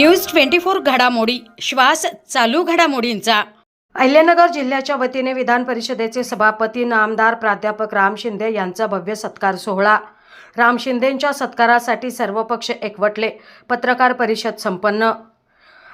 News twenty four घडामोडी. श्वास चालू घडामोडींचा. अहिल्यानगर जिल्ह्याच्या वतीने विधान परिषदेचे सभापती नामदार प्राध्यापक राम शिंदे यांचा भव्य सत्कार सोहळा. राम शिंदेंच्या सत्कारासाठी सर्व पक्ष एकवटले. पत्रकार परिषद संपन्न.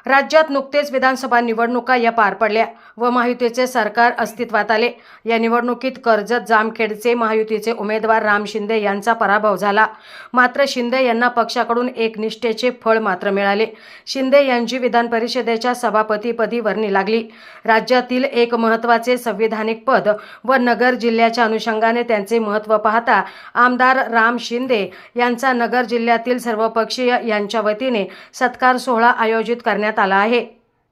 राज्यात नुकतेच विधानसभा निवडणुका या पार पडल्या. व महायुतीचे सरकार अस्तित्वात आले. या निवडणुकीत कर्जत जामखेडचे महायुतीचे उमेदवार राम शिंदे यांचा पराभव झाला. मात्र शिंदे यांना पक्षाकडून एक निष्ठेचे फळ मात्र मिळाले. शिंदे यांची विधान परिषदेच्या सभापतीपदी वर्णी लागली. राज्यातील एक महत्त्वाचे संविधानिक पद व नगर जिल्ह्याच्या अनुषंगाने त्यांचे महत्त्व पाहता आमदार राम शिंदे यांचा नगर जिल्ह्यातील सर्वपक्षीय यांच्या वतीने सत्कार सोहळा आयोजित करण्यात आला आहे.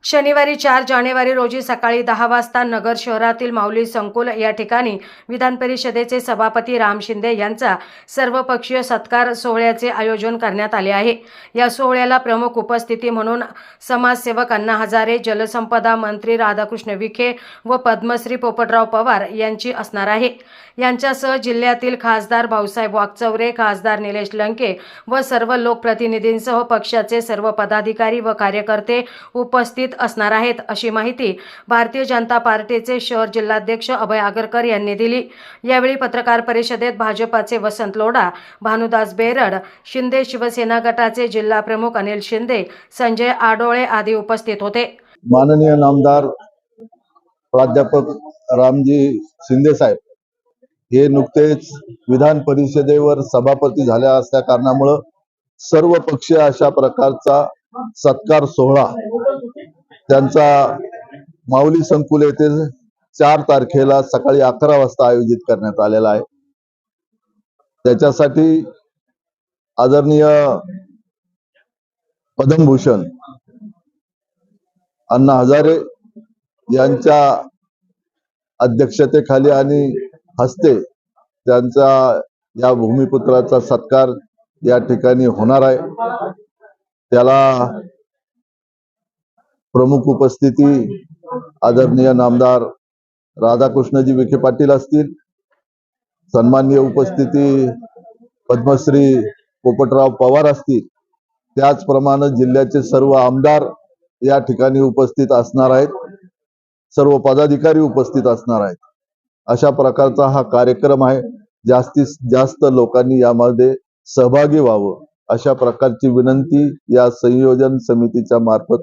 शनिवारी चार जानेवारी रोजी सकाळी दहा वाजता नगर शहरातील माऊली संकुल या ठिकाणी विधान परिषदेचे सभापती राम शिंदे यांचा सर्वपक्षीय सत्कार सोहळ्याचे आयोजन करण्यात आले आहे. या सोहळ्याला प्रमुख उपस्थिती म्हणून समाजसेवक अण्णा हजारे जलसंपदा मंत्री राधाकृष्ण विखे व पद्मश्री पोपटराव पवार यांची असणार आहे. यांच्यासह जिल्ह्यातील खासदार भाऊसाहेब वागचौरे खासदार निलेश लंके व सर्व लोकप्रतिनिधींसह पक्षाचे सर्व पदाधिकारी व कार्यकर्ते उपस्थित असणार आहेत अशी माहिती भारतीय जनता पार्टीचे शहर जिल्हाध्यक्ष अभय आगरकर यांनी दिली. यावेळी पत्रकार परिषदेत भाजपाचे वसंत लोढा भानुदास बेरड शिंदे शिवसेना गटाचे जिल्हा प्रमुख अनिल शिंदे संजय आडोळे आदी उपस्थित होते. माननीय नामदार प्राध्यापक रामजी शिंदे साहेब हे नुकतेच विधान परिषदेवर सभापती झाल्या असल्या कारणामुळं सर्व पक्षीय अशा प्रकारचा सत्कार सोहळा त्यांचा माऊली संकुल येथे चार तारखेला सकाळी अकरा वाजता आयोजित करण्यात आलेला आहे. त्याच्यासाठी आदरणीय पद्मभूषण अण्णा हजारे यांच्या अध्यक्षतेखाली आणि हस्ते त्यांचा या भूमिपुत्राचा सत्कार या ठिकाणी होणार आहे. त्याला प्रमुख उपस्थिती आदरणीय नामदार राधाकृष्णजी विखे पाटील असतील. सन्मान्य उपस्थिती पद्मश्री पोपटराव पवार असतील. त्याचप्रमाणे जिल्ह्याचे सर्व आमदार या ठिकाणी उपस्थित असणार आहेत. सर्व पदाधिकारी उपस्थित असणार आहेत. अशा प्रकारचा हा कार्यक्रम आहे. जास्तीत जास्त लोकांनी यामध्ये सहभागी व्हावं. अशा प्रकारची विनंती या संयोजन समितीच्या मार्फत